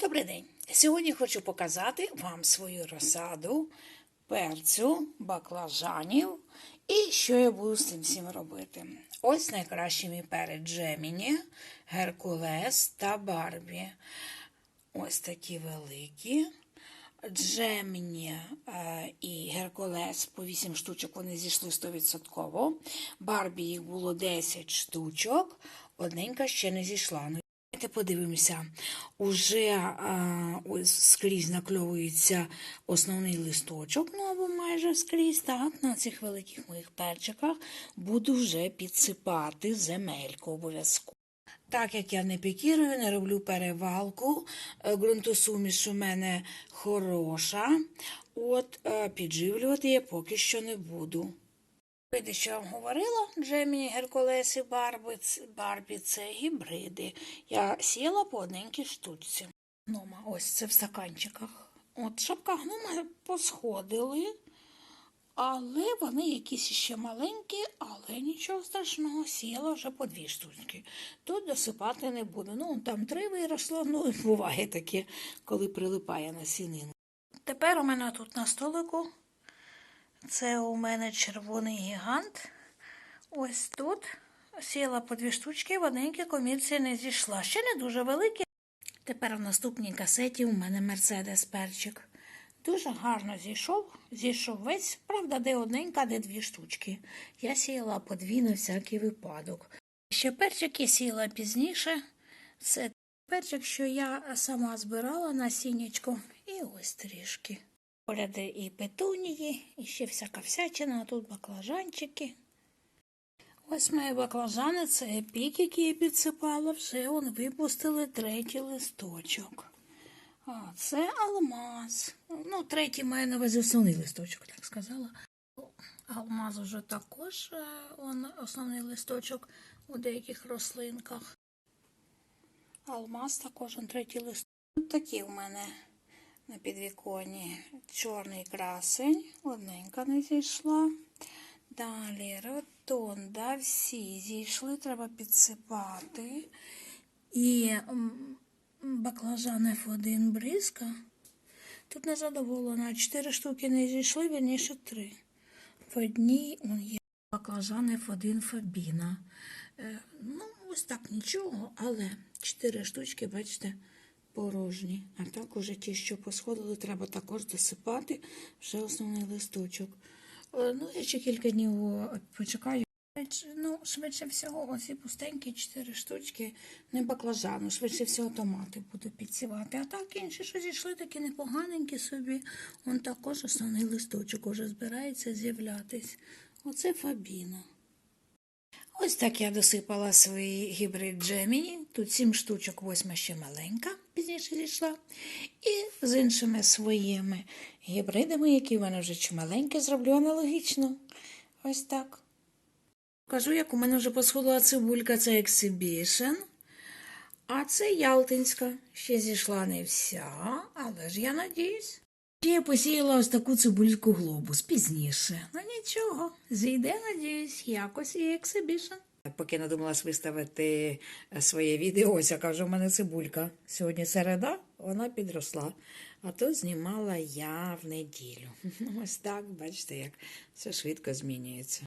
Добрий день! Сьогодні хочу показати вам свою розсаду перцю, баклажанів і що я буду з цим всім робити. Ось найкращі мій перець Джеміні, Геркулес та Барбі. Ось такі великі. Джеміні е, і Геркулес по 8 штучок вони зійшли 100%. Барбі їх було 10 штучок, одненька ще не зійшла. Давайте подивимося. Уже скрізь накльовується основний листочок, ну або майже скрізь, так, на цих великих моїх перчиках буду вже підсипати земельку обов'язково. Так як я не пікірую, не роблю перевалку, е, ґрунтосуміш у мене хороша, от е, підживлювати я поки що не буду. Види, що вам говорила, Джеміні, Геркулес і Барбі, Барбі це гібриди. Я сіяла по одненькій штучці. Гнома, ось це в стаканчиках. От шапка гнома посходили, але вони якісь ще маленькі, але нічого страшного, сіяла вже по дві штучки. Тут досипати не буду. Ну, там три виросло, ну, буває таке, коли прилипає на сінину. Тепер у мене тут на столику це у мене червоний гігант. Ось тут сіла по дві штучки, в одненькій комірці не зійшла. Ще не дуже великі. Тепер в наступній касеті у мене Мерседес перчик. Дуже гарно зійшов, зійшов весь, правда, де одненька, де дві штучки. Я сіяла по дві на всякий випадок. Ще перчик я сіяла пізніше. Це перчик, що я сама збирала на сінечко. І ось трішки. Поряди і петунії, і ще всяка всячина, а тут баклажанчики. Ось мої баклажани, це епік, який я підсипала, вже он випустили третій листочок. А, це алмаз. Ну, третій має на увазі основний листочок, так сказала. Алмаз уже також е, он, основний листочок у деяких рослинках. Алмаз також он третій листочок. Такі у мене на підвіконні чорний красень, одненька не зійшла. Далі ротонда, всі зійшли, треба підсипати. І баклажан F1 бризка. Тут не задоволена. Чотири штуки не зійшли, вірніше три. В одній є баклажан F1 Фабіна. Е, ну, ось так нічого, але чотири штучки, бачите, порожні. А так уже ті, що посходили, треба також досипати вже основний листочок. Е, Ну, я ще кілька днів почекаю. Ну, швидше всього, оці пустенькі чотири штучки, не баклажану, швидше всього томати буду підсівати. А так інші, що зійшли, такі непоганенькі собі. Он також основний листочок уже збирається з'являтись. Оце Фабіна. Ось так я досипала свій гібрид Джеміні. Тут сім штучок, восьма ще маленька, пізніше зійшла. І з іншими своїми гібридами, які в мене вже чималенькі, зроблю аналогічно. Ось так. Кажу, як у мене вже посходила цибулька, це Exhibition. А це Ялтинська. Ще зійшла не вся, але ж я надіюсь. Ще я посіяла ось таку цибульку глобус пізніше. Ну нічого, зійде, надіюсь, якось і Exhibition. Поки надумалась виставити е, своє відео, ось я кажу, у мене цибулька. Сьогодні середа, вона підросла. А то знімала я в неділю. Ось так, бачите, як все швидко змінюється.